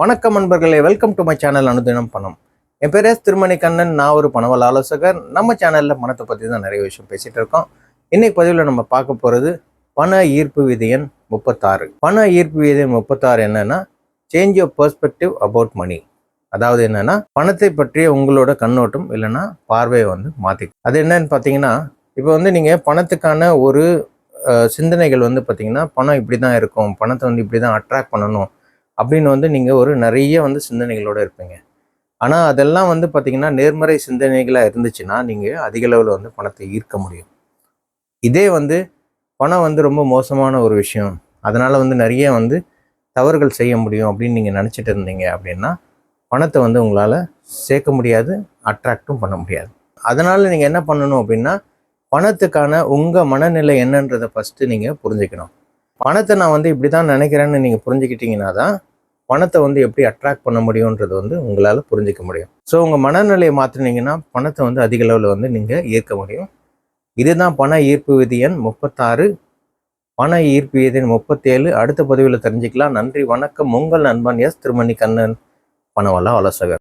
வணக்கம் நண்பர்களே welcome to my channel அனுதினம் பணம். என் பேர் எஸ் திருமணி கண்ணன் நான் ஒரு பணவல் ஆலோசகர். நம்ம சேனலில் பணத்தை பற்றி தான் நிறைய விஷயம் பேசிகிட்டு இருக்கோம். இன்னைக்கு பதிவில் நம்ம பார்க்க போகிறது பண ஈர்ப்பு விதியன் முப்பத்தாறு. பண ஈர்ப்பு விதியன் முப்பத்தாறு என்னென்னா change your perspective about money அதாவது என்னென்னா பணத்தை பற்றிய உங்களோட கண்ணோட்டம் இல்லைன்னா பார்வையை வந்து மாற்றி அது என்னன்னு பார்த்தீங்கன்னா இப்போ வந்து நீங்கள் பணத்துக்கான ஒரு சிந்தனைகள் வந்து பார்த்தீங்கன்னா பணம் இப்படி தான் இருக்கும். பணத்தை வந்து இப்படி தான் அட்ராக்ட் பண்ணணும். அப்படின்னு வந்து நீங்கள் ஒரு நிறைய வந்து சிந்தனைகளோடு இருப்பீங்க. ஆனால் அதெல்லாம் வந்து பார்த்திங்கன்னா நேர்மறை சிந்தனைகளாக இருந்துச்சுன்னா நீங்கள் அதிக அளவில் வந்து பணத்தை ஈர்க்க முடியும். இதே வந்து பணம் வந்து ரொம்ப மோசமான ஒரு விஷயம். அதனால் வந்து நிறைய வந்து தவறுகள் செய்ய முடியும் அப்படின்னு நீங்கள் நினச்சிட்டு இருந்தீங்க அப்படின்னா பணத்தை வந்து உங்களால் சேர்க்க முடியாது அட்ராக்டும் பண்ண முடியாது. அதனால் நீங்கள் என்ன பண்ணணும் அப்படின்னா பணத்துக்கான உங்கள் மனநிலை என்னன்றதை ஃபஸ்ட்டு நீங்கள் புரிஞ்சுக்கணும். பணத்தை நான் வந்து இப்படி தான் நினைக்கிறேன்னு நீங்கள் புரிஞ்சுக்கிட்டீங்கன்னா தான் பணத்தை வந்து எப்படி அட்ராக்ட் பண்ண முடியுன்றது வந்து உங்களால் புரிஞ்சிக்க முடியும். ஸோ உங்கள் மனநிலையை மாற்றினீங்கன்னா பணத்தை வந்து அதிக அளவில் வந்து நீங்கள் ஈர்க்க முடியும். இதுதான் பண ஈர்ப்பு விதி எண் முப்பத்தாறு. பண ஈர்ப்பு விதி எண் முப்பத்தேழு. அடுத்த பதிவில் தெரிஞ்சுக்கலாம். நன்றி வணக்கம். உங்கள் நண்பன் எஸ். திருமணி கண்ணன் பணவல்லா ஆலோசகர்